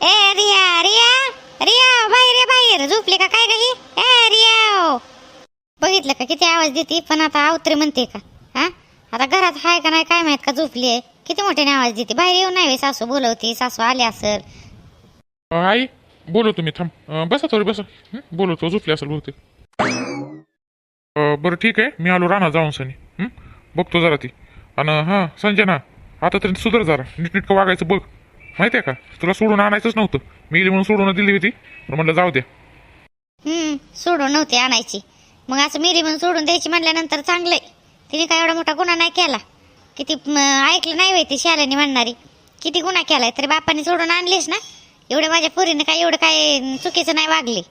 ए रिया रिया रिया बाहेर बाहेर झोपली का काय गेली ए रिया बघितलं का किती आवाज देते पण आता आवत्री म्हणते का? हा? आता घरात हाय का नाही काय माहीत का झोपली आहे? किती मोठ्याने आवाज देते. बाहेर येऊन नाही सासू बोलवते सासू आले असेल. आई बोलव तुम्ही थांब. अ, बसा थोडी बसा. हं? बोलवतो झोपली असेल बहुतेक. अ, बरं ठीक आहे मी आलो राणा जाऊन सनी. हं? बघतो जरा ती. आणि हां संजना आता तरी सुधर जरा. नीटनीटकं वागायचं बघ. माहिती आहे का? तुला सोडून आणायचंच नव्हतं. मी म्हणून सोडून दिली होती. पण म्हटलं जाऊ द्या हम्म सोडून नव्हती आणायची. मग असं मिरी म्हणून सोडून द्यायची म्हणल्यानंतर चांगलंय. तिने काय एवढा मोठा गुन्हा नाही केला. किती ऐकलं नाही होय ती शाळेने म्हणणारी. किती गुन्हा केलाय तरी बापाने सोडून आणलीस ना? एवढं माझ्या पोरीने काय एवढं काय चुकीचं नाही वागली.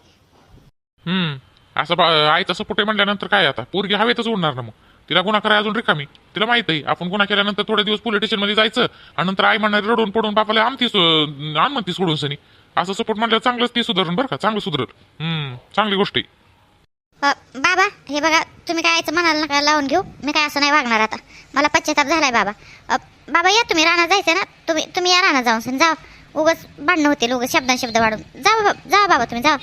हम्म असं आईचा सपोर्ट आहे म्हणल्यानंतर काय आता? पोरगी हवेतच उडणार ना मग. तिला गुन्हा करायला अजून रिकामी. तिला माहीत आहे आपण गुन्हा केल्यानंतर थोडे दिवस पोलीस स्टेशनमध्ये जायचं आणि नंतर आई म्हणणारी रडून पडून बापाला आमती आण म्हणती सोडून सनी. असं सपोर्ट म्हणलं चांगलंच ती सुधारून बरं का चांगलं सुधारल. हम्म चांगली गोष्ट आहे. बाबा हे बघा तुम्ही काय यायचं म्हणाल नका लावून घेऊ. मी काय असं नाही वागणार आता. मला पश्चाताप झालाय बाबा. अ, बाबा या तुम्ही राणा जायचं ना? तुम्ही तुम्ही या राणा जाऊन जा उगाच भांडणं होतील उगाच शब्दां शब्द वाढून. जा बाबा जा बाबा तुम्ही जा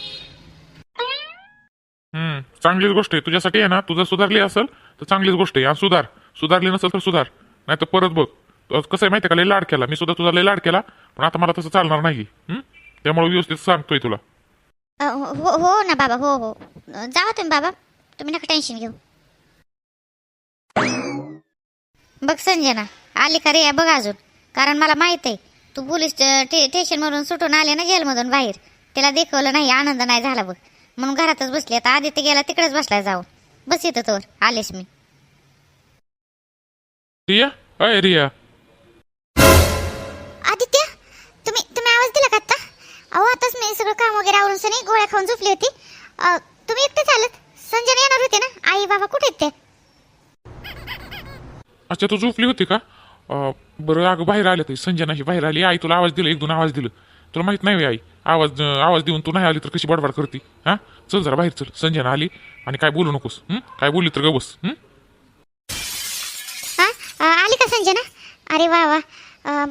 हम्म. चांगलीच गोष्ट आहे. तुझ्यासाठी आहे ना तुझं सुधारली असेल तर चांगलीच गोष्ट आहे. आणि सुधार. सुधारली नसेल तर सुधार. नाही तर परत बघ. कसं आहे माहिती आहे का? लय लाड केला. मी सुद्धा तुझा लय लाड केला पण आता मला तसं चालणार नाही. हं? त्यामुळे व्यवस्थित सांगतोय तुला. अ, हो, हो हो ना बाबा हो हो. अ, जावा तुम्ही बाबा. तुम्ही नका टेन्शन घेऊ. बघ संजना आली का रे बघ अजून. कारण मला माहीत आहे तू पोलीस स्टेशनवरून सुटून आले ना जेलमधून बाहेर. त्याला देखवलं नाही आनंद नाही झाला बघ. म्हणून घरातच बसली आता. आदित्य गेला तिकडेच बसलाय जाऊन बस येतं तोवर. आलेस मी. रिया? अय रिया. आदित्य तुम्ही तुम्ही आवाज दिला का आता अहो आताच मी सगळं काम वगैरे आवरून सनी गोळ्या खाऊन झोपली होती. अ, तुम्ही एकटेच आलात? संजना येणार होते ना? आई बाबा कुठे आहेत ते? अच्छा तू झोपली होती का? अं, बरं अगं बाहेर आले ते संजना ही बाहेर आली. आई तुला आवाज दिला एक दोन आवाज दिलं. तुला माहीत नाही आई आवाज आवाज देऊन तू नाही आली तर कशी बडबड करते? हा? चल जरा बाहेर चल. संजना आली आणि काय बोलू नकोस? काय बोलली तर ग बस आली का संजना? अरे वा वा.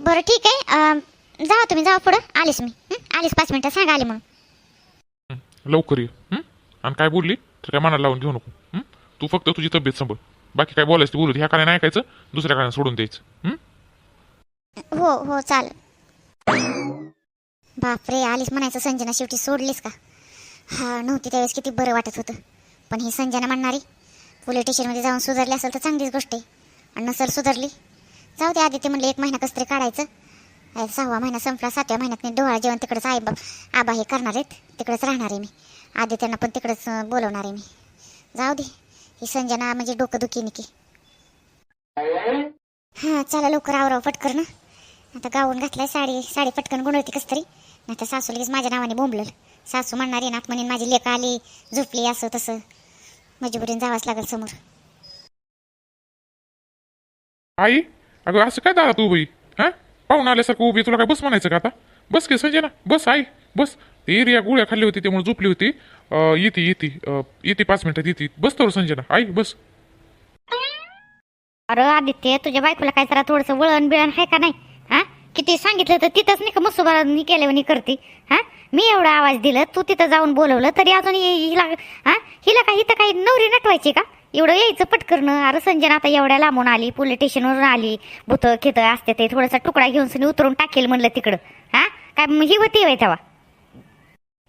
बरं ठीक आहे. जावा तुम्ही जावा पुढं. आलीस मी? आलीस पाच मिनिटं. सांगा आली म्हणून लवकर ये? आणि काय बोलली? तर काय मनाला लावून घेऊ नको? तू फक्त तुझी तब्येत सांभाळ. बाकी काय बोलायचं बोलू. ह्या काने नाही ऐकायचं दुसऱ्या काने सोडून द्यायचं हं? हो हो चाल बापरे आलीस म्हणायचं संजना शेवटी सोडलीस का? हा नव्हती त्यावेळेस किती बरं वाटत होतं. पण ही संजना म्हणणारी पोलीस स्टेशनमध्ये जाऊन सुधारली असेल तर चांगलीच गोष्ट आहे. आणि नसेल सुधारली. जाऊ दे आधी ते म्हणले एक महिना कसं तरी काढायचं. अरे सहावा महिना संपला सातव्या महिन्यात मी डोळा जेवण तिकडंच आई बाप आबा हे करणार आहेत. तिकडेच राहणार आहे मी. आधी त्यांना पण तिकडेच बोलवणार आहे मी. जाऊ दे. ही संजना म्हणजे डोकं दुखी निकी. हां चला लवकर आवराव पटकर ना आता गाऊन घातलाय साडी साडी पटकन गुणवती कस तरी. नाही तर सासू लगेच माझ्या नावाने बोंबलल. सासू म्हणणार आहे ना म्हणेन माझी लेक आली झोपली असं तसं. मजबुरीने जावंच लागेल समोर. आई अगं असं काय दादा तू उभी? हा? पाहून आल्यासारखं उभी तुला काय बस म्हणायचं का आता? बस की संजना बस आई बस. ती एरिया गोळ्या खाल्ली होती त्यामुळे झोपली होती. अं, येते येते अं, येते पाच मिनिटात येते. बस तर संजना. आई बस. अरे आदित्य तुझ्या बायकोला काय जरा थोडंसं वळण बिळण आहे का नाही? हा किती सांगितलं तर तिथंच नाही का मसुबा केल्यावानी करते. हा? मी एवढा आवाज दिला तू तिथं जाऊन बोलवलं तरी अजून हिला हा? हिला काही इथं काही नवरी नटवायची का? एवढं यायचं पटकरणं. अरे संजना आता एवढ्या लांबून आली पोलीस स्टेशनवरून आली. भूत खेत असते ते थोडासा तुकडा घेऊन सनी उतरून टाकेल म्हणलं तिकडं. हा? काय ही होती वय तेव्हा?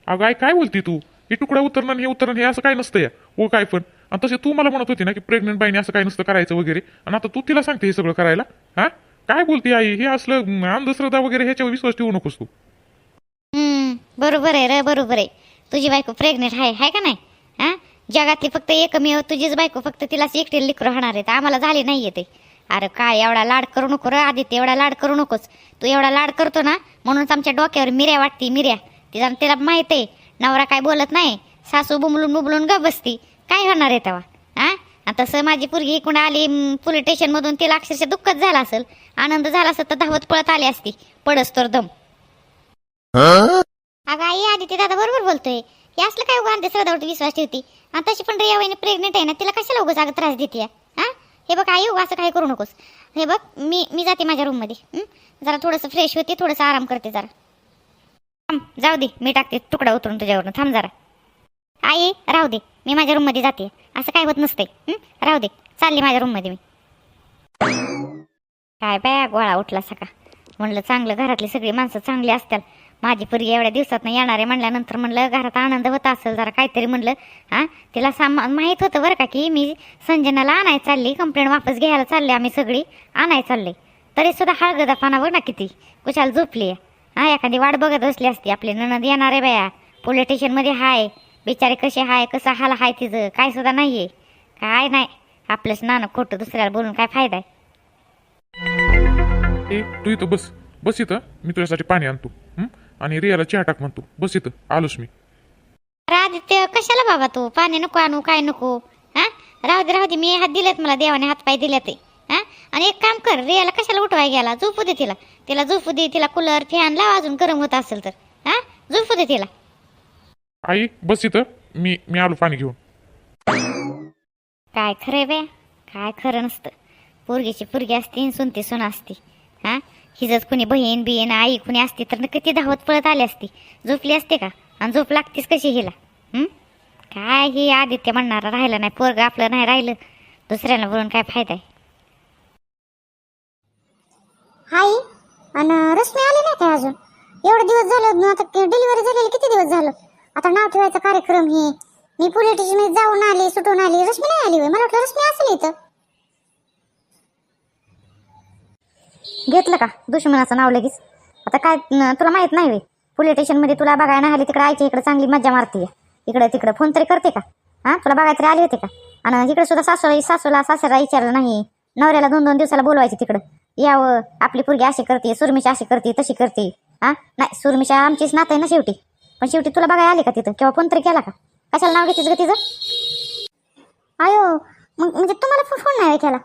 अगं काय बोलती तू? हे तुकडा उतरणं हे उतरणं हे असं काय नसतं या? हो काय पण? आणि तसे तू मला म्हणत होती ना की प्रेग्नेंट बाईने असं काय नसतं करायचं वगैरे? आणि आता तू तिला सांगते हे सगळं करायला? हा? काय बोलती आई? हे असलं अंधश्रद्धा वगैरे ह्याच्यावर विश्वास ठेवू नकोस तू. हम्म बरोबर आहे रे बरोबर आहे. तुझी बायको प्रेग्नेंट आहे हाय का नाही? हा? जगातली फक्त एकमेव तुझीच बायको फक्त तिलाच एकटी लिकरू होणार आहे आम्हाला झाली नाहीये ते. अरे काय एवढा लाड करू नको रे आदित्य एवढा लाड करू नकोस. तू एवढा लाड करतो ना म्हणूनच आमच्या डोक्यावर मिऱ्या वाटती मिऱ्या. तिला तिला माहीत आहे नवरा काय बोलत नाही. सासू बुमलून बुबलून ग बसती. काय होणार आहे तेव्हा? तसं माझी पोरगी इकडून आली पोलीस स्टेशनमधून तिला अक्षरशः दुःखच झाला असेल. आनंद झाला असेल तर धावत पळत आली असती. पडस तर दम. अगं आई आदित्य दादा बरोबर बोलतोय. हे असलं काय उगा श्रद्धावरती विश्वास ठेवती? आणि तशी पण रिया वहिनी प्रेग्नेंट आहे ना तिला कशाला उगाच अगं त्रास देते हा? हे बघ आई उगा असं काही करू नकोस. हे बघ मी मी जाते माझ्या रूममध्ये हं? जरा थोडंसं फ्रेश होते थोडंसं आराम करते जरा. थांब जाऊ दे मी टाकते तुकडा उतरून तुझ्यावरून. थांब जरा. आई राहू दे मी माझ्या रूममध्ये जाते. असं काय होत नसतंय. राहू दे चालली माझ्या रूममध्ये मी. काय बाया गोळा उठला सका म्हणलं चांगलं घरातली सगळी माणसं चांगली असतात. माझी पोरगी एवढ्या दिवसात येणारे म्हणल्यानंतर म्हणलं घरात आनंद होत असेल जरा काहीतरी म्हणलं. हां? तिला सामा माहीत होतं बरं का की मी संजनाला आणाय चालली कंप्लेंट वापस घ्यायला चालले आम्ही सगळी आणाय चालले. तरी सुद्धा हळगदा पाना बघ ना किती कुशाला झोपली आहे. हां एखादी वाट बघत बसली असती आपली ननद येणारे बाया. पोलीस स्टेशनमध्ये हाय. बिचारे कसे हाय कसं हाल हाय तिचं काय सुद्धा नाही आहे काय नाही आपलंच नाणं खोटं दुसऱ्याला बोलून काय फायदा आहे? ए तू इथं बस. बस इथं. मी तुझ्यासाठी पाणी आणतो. हं? आणि रियाला चहा टाक म्हणतो. बस इथं. आलोच मी. अरे आदित्य कशाला बाबा तू? पाणी नको आणू काय नको? हा? राहू दे राहू दे. मी हात दिलेत मला देवाने हात पाय दिले ते हा? आणि एक काम कर रियाला कशाला उठवाय गेला? झोपू दे तिला. तिला झोपू दे तिला कूलर फॅन लाव अजून गरम होत असेल तर. हा? झोपू दे तिला. आई बस इथं मी मी आलो पाणी घेऊन काय खरंय बे काय खरं नसतं पोरगीची पोरगी असती आणि सुनती सुन असती हा हिजच कुणी बहीण बिहीण आई कुणी असती तर किती धावत पळत आली असती झोपली असते का आणि झोप लागतीस कशी हिला हं? काय ही आदित्य म्हणणारा राहिलं नाही पोरग आपलं नाही राहिलं दुसऱ्याला बोलून काय फायदा आहे हाय आणि रश्मी आली नाही काय अजून एवढे दिवस झाले आता डिलिव्हरी झालेली किती दिवस झालं आता नाव ठेवायचा कार्यक्रम हे. मी पोलीस स्टेशन जाऊन आली सुटून आली रश्मी नाही आली होय. मला वाटलं रश्मी असेल इथं. घेतलं का? दुश्मनाचं नाव लगेच. आता काय तुला माहीत नाही वे पोलीस स्टेशनमध्ये तुला बघायला नाही आली तिकडे आईच्या इकडे चांगली मज्जा मारते इकडे तिकडे फोन तरी करते का? हा? तुला बघायला तरी आली होती का? आणि इकडे सुद्धा सासूला सासूला सासऱ्याला विचारलं नाही. नवऱ्याला दोन दोन दिवसाला बोलवायचे तिकडं. यावं आपली पोरगी अशी करते सुरमिशा अशी करते तशी करते. हा? नाही सुरमिशा आमचीच नातं आहे ना शेवटी. पण शेवटी तुला बघायला आले का तिथं? किंवा फोन तरी केला का? कशाला नाव घेतेस ग तिचं? आयो मग म्हणजे तुम्हाला फोन नाही केला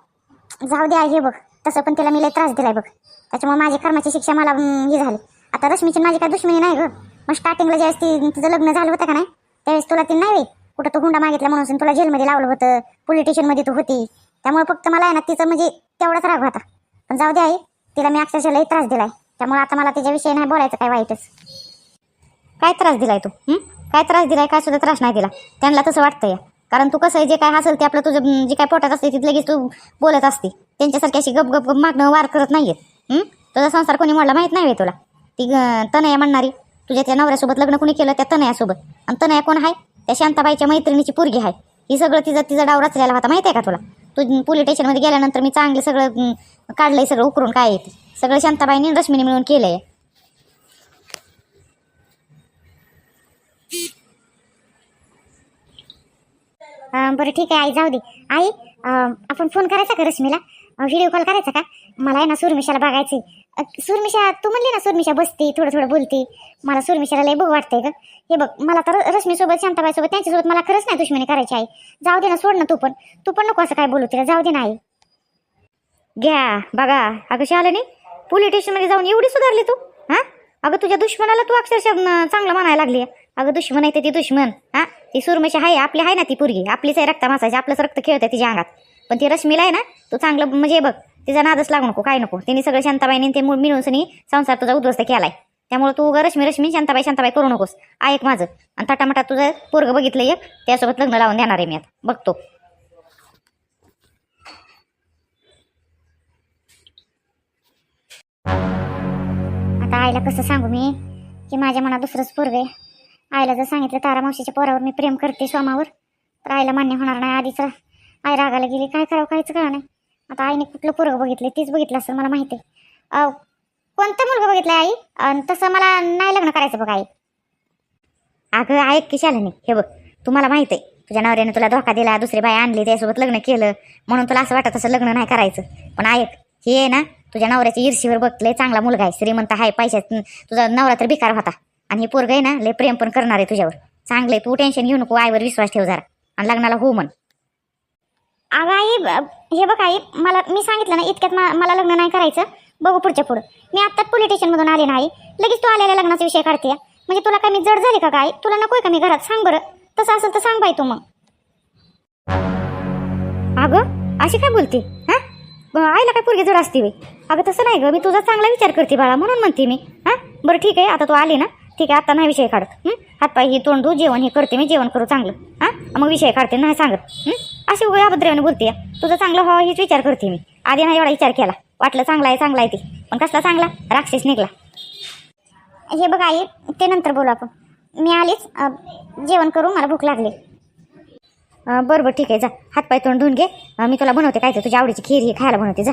जाऊ दे आहे हे बघ. तसं पण तिला मी लय त्रास दिलाय बघ. त्याच्यामुळे माझी कर्माची शिक्षा मला ही हे झाली. आता रश्मीची माझी काय दुश्मनी नाही ग? मग स्टार्टिंगला ज्यावेळेस ती तिचं लग्न झालं होतं का नाही त्यावेळेस तुला ती नाही कुठं तू हुंडा मागितला म्हणून तुला जेलमध्ये लावलं होतं पोलीस स्टेशनमध्ये तू होती. त्यामुळे फक्त मला आहे ना तिचं म्हणजे तेवढाच राग होता. पण जाऊ दे आई तिला मी अक्षरशः लई त्रास दिलाय. त्यामुळे आता मला तिच्याविषयी नाही बोलायचं काय वाईटच. काय त्रास दिलाय तू काय त्रास दिलाय काय सुद्धा त्रास नाही दिला. त्यांना तसं वाटतंय. कारण तू कसं आहे जे काय असेल ते आपलं तुझं जे काय पोटात असते तिथे लगेच तू बोलत असते. त्यांच्यासारखी अशी गप गप गप मागणं वार करत नाही आहेत तुझा संसार कोणी म्हणला माहीत नाही तुला. ती तनया म्हणणारी तुझ्या त्या नवऱ्यासोबत लग्न कोणी केलं? त्या तनयासोबत. आणि तनया कोण आहे? त्या शांताबाईच्या मैत्रिणीची पोरगी आहे. ही सगळं तिचा तिचा डाव रचलेला होता माहिती आहे का तुला? तू पोलीस स्टेशनमध्ये गेल्यानंतर मी चांगलं सगळं काढलंय सगळं उकरून काय येते सगळं शांताबाईने रश्मीने मिळून केलंय. आहे बरं ठीक आहे आई जाऊ दे. आई आपण फोन करायचा का रश्मीला? व्हिडिओ कॉल करायचा का? मला आहे ना सुरमिशाला बघायचंय. सुरमिशा तू म्हणली ना सुरमिशा बसते थोडं थोडं बोलते. मला सुरमिशाला लय बघ वाटतंय का हे बघ मला तर रश्मीसोबत शांताबाईसोबत त्यांच्यासोबत मला खरंच नाही दुश्मनी करायची आहे जाऊ दे ना सोड ना तू पण. तू पण नको असं काय बोलू तिला. जाऊ दे ना आई. घ्या बघा. अगं शालिनी पोलीस स्टेशनमध्ये जाऊन एवढी सुधारली तू? हां? अगं तुझ्या दुश्मनाला तू अक्षरशः चांगलं म्हणायला लागली अगं दुश्मन आहे ते ती दुश्मन. हां? ती सुरमशी आहे आपली आहे ना ती पोरगी. आपलीच आहे रक्ता मासाची. आपलंच रक्त खेळते तिच्या अंगात. पण ती रश्मीला आहे ना तू चांगलं म्हणजे बघ तिचा नादच लागू नको काय नको. तिने सगळं शांताबाईने ते मिळून सनी संसार तुझा उद्ध्वस्त केलाय. त्यामुळे तू उगा रश्मी रश्मी शांताबाई शांताबाई करू नकोस. ऐक माझं. आणि ताटामाटात तुझं पोरग बघितलं एक त्यासोबत लग्न लावून देणार आहे मी आता. बघतो. आता आईला कसं सांगू मी की माझ्या मनात दुसरंच पोरग आहे. आईला जर सांगितलं तारा मावशीच्या पोरावर मी प्रेम करते स्वामावर तर आईला मान्य होणार नाही आधीच. आई रागाला गेली काय करावं काहीच कळलं नाही. आता आईने कुठलं पोरग बघितलं तीच बघितलं असेल मला माहिती आहे. अं, कोणतं मुलगा बघितलं आई? आणि तसं मला नाही लग्न करायचं बघ आई. अगं ऐक की शालिनी हे बघ तुम्हाला माहीत आहे तुझ्या नवऱ्याने तुला धोका दिला दुसरी बाई आणली त्यासोबत लग्न केलं म्हणून तुला असं वाटत असं लग्न नाही करायचं. पण ऐक हे आहे ना तुझ्या नवऱ्याच्या ईर्षीवर बघ चांगला मुलगा आहे श्रीमंत आहे पैशात तुझा नवरा तर बिकार होता. आणि हे पोरग आहे ना लय प्रेम पण करणार आहे तुझ्यावर. चांगले तू टेन्शन घेऊ नको आईवर विश्वास ठेव जरा. आणि लग्नाला हो म्हण. अगं आई हे बघ आई मला मी सांगितलं ना इतक्यात मा- मला लग्न नाही करायचं. बघू पुढच्या पुढं. मी आत्ताच पोलीस स्टेशनमधून आले नाही लगेच तू आलेल्या लग्नाचा विषय काढते म्हणजे तुला काय मी जड झाली का काय? तुला नकोय का मी घरात सांग बरं. तसं असेल तर सांग बाई तू मग. अगं अशी काय बोलते? हा? ब- आईला काय पोरगी जड असते वे अगं तसं नाही ग मी तुझा चांगला विचार करते बाळा म्हणून म्हणते मी. हा? बरं ठीक आहे आता तू आली ना? ठीक आहे आता नाही विषय काढत. हातपाय ही तोंड धू जेवण हे करते मी जेवण करू चांगलं. हां? मग विषय काढते नाही सांगत. अशी उभं अभद्रयाने बोलते या. तुझं चांगलं हो हीच विचार करते मी. आधी नाही एवढा विचार केला. वाटलं चांगला आहे चांगला आहे ते. पण कसला चांगला? राक्षस निघला. हे बघ आई ते नंतर बोलू आपण. मी आलीच. जेवण करू मला भूक लागली. अं, बरं बरं ठीक आहे जा. हातपाय तोंड धुवून घे. मी तुला बनवते काय ते तुझ्या आवडीची खीर ही खायला बनवते जा.